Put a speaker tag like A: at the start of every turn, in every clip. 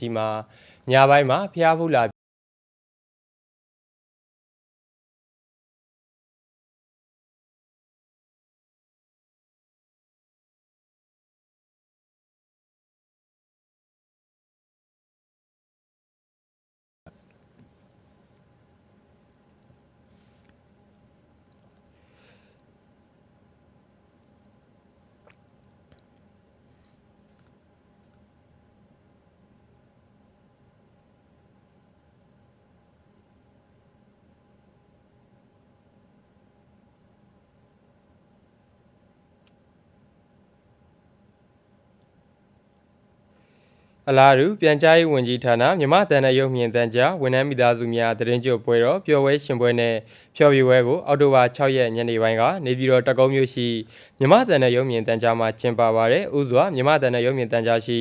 A: ကြီးမှာညပိုင်းမှာဖျားဖူးလာ အလားတူပြန်ကြားရေးဝန်ကြီးဌာနမြမတန်တဲ့ရုပ်မြင်သံကြားဝန်ထမ်းမိသားစုများတရင်ကျုပ်ပွဲတော်ပျော်ပွဲရှင်ပွဲနဲ့ဖျော်ဖြေပွဲကိုအောက်တိုဘာ6ရက်ညနေပိုင်းကနေပြည်တော်တကုံးမြို့ရှိမြမတန်တဲ့ရုပ်မြင်သံကြားမှာကျင်းပပါရယ်ဥစွာမြမတန်တဲ့ရုပ်မြင်သံကြားရှိ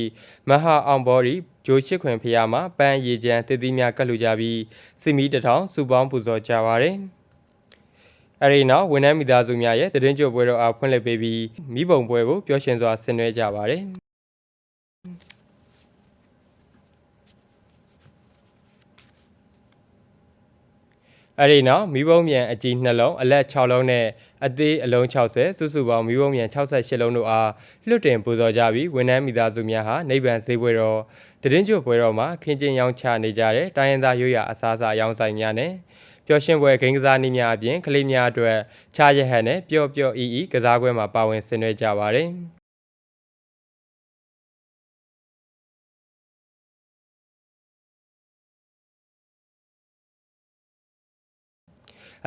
A: မဟာအောင်ဘော်ဒီဂျိုးရှိခွင်ဖျားမှာပန်းရည်ချမ်းတည်တည်များကတ်လူကြပြီးစီမီတထောင်စုပေါင်းပူဇော်ကြပါရယ်အဲဒီနောက်ဝန်ထမ်းမိသားစုများရဲ့တရင်ကျုပ်ပွဲတော်အားဖွင့်လှစ်ပေးပြီးမိဘုံပွဲကိုပျော်ရွှင်စွာဆင်နွှဲကြပါရယ် အဲ့ဒီနောက်မီးပုံးမြန်အကြီး2လုံးအလက်6လုံးနဲ့အသေးအလုံး60စုစုပေါင်းမီးပုံးမြန်68လုံးတို့အားလွတ်တင်ပူဇော်ကြပြီးဝန်ထမ်းမိသားစုများဟာနိဗ္ဗာန်ဈေးပွဲတော်တရင်ကျွပွဲတော်မှာခင်းကျင်းရောင်းချနေကြတဲ့တိုင်းရင်းသားရိုးရာအစားအစာရောင်းဆိုင်များနဲ့ပျော်ရွှင်ပွဲဂိမ်းကစားနည်းများအပြင်ကလေးများအတွက်ခြားရဟန်နဲ့ပျော့ပျော့အီအီကစားပွဲမှာပါဝင်ဆင်နွှဲကြပါတယ်။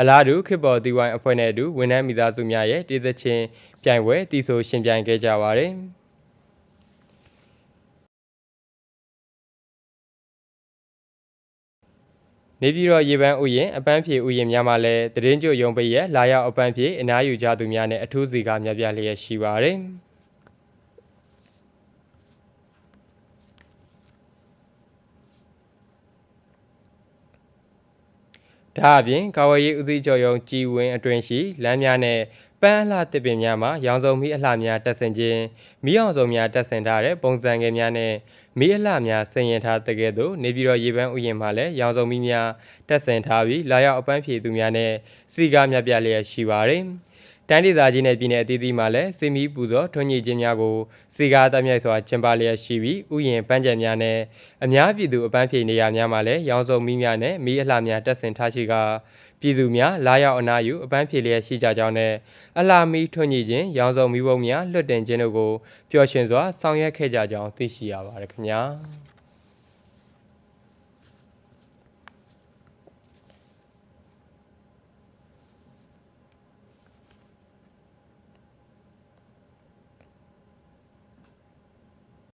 A: အလားတူခေတ်ပေါ်ဒီဝိုင်းအဖွဲ့နဲ့အတူဝန်ထမ်းမိသားစုများရဲ့တည်သချင်းပြိုင်ပွဲတီဆိုရှင်ပြိုင်ခဲ့ကြပါတယ်။နေပြည်တော်ရေပန်းဥယျာဉ်အပန်းဖြေဥယျာဉ်များမှာလည်းတရင်ကျွရုံပိတ်ရက်လာရောက်အပန်းဖြေအနားယူကြသူများနဲ့အထူးစီကားများပြလျက်ရှိပါတယ်။ ဒါအပြင်ကာဝေးရေးဦးစီးချုပ်ရုံးကြီးဝင်းအတွင်ရှိလမ်းများနဲ့ပန်းအလှတစ်ပင်များမှာရောင်စုံမီးအလှများတက်ဆင်ခြင်းမီးအောင်စုံများတက်ဆင်ထားတဲ့ပုံစံငယ်များနဲ့မီးအလှများဆင်ရင်ထားတဲ့ကဲ့သို့နေပြည်တော်ရေပန်းဥယျာဉ်မှာလည်းရောင်စုံမီးများတက်ဆင်ထားပြီးလာရောက်အပန်းဖြေသူများနဲ့စီကားများပြလျက်ရှိပါတယ်။ တိုင်းဒေသကြီးနဲ့ပြည်내အသီးသီးမှာလည်းစီမီပူဇော်ထွန်းညှိခြင်းများကိုစီကားတမြိုက်စွာကျင်းပလျက်ရှိပြီးဥယျာဉ်ပန်းခြံများနဲ့အများပြည်သူအပန်းဖြေနေရာများမှာလည်းရောင်စုံမီးများနဲ့မီးအလှများတက်ဆင်ထားရှိကာပြည်သူများလာရောက်အနားယူအပန်းဖြေလျက်ရှိကြကြောင်းနဲ့အလှမီးထွန်းညှိခြင်းရောင်စုံမီးပုံများလွှတ်တင်ခြင်းတို့ကိုပျော်ရွှင်စွာဆောင်ရွက်ခဲ့ကြကြောင်းသိရှိရပါတယ်ခင်ဗျာ။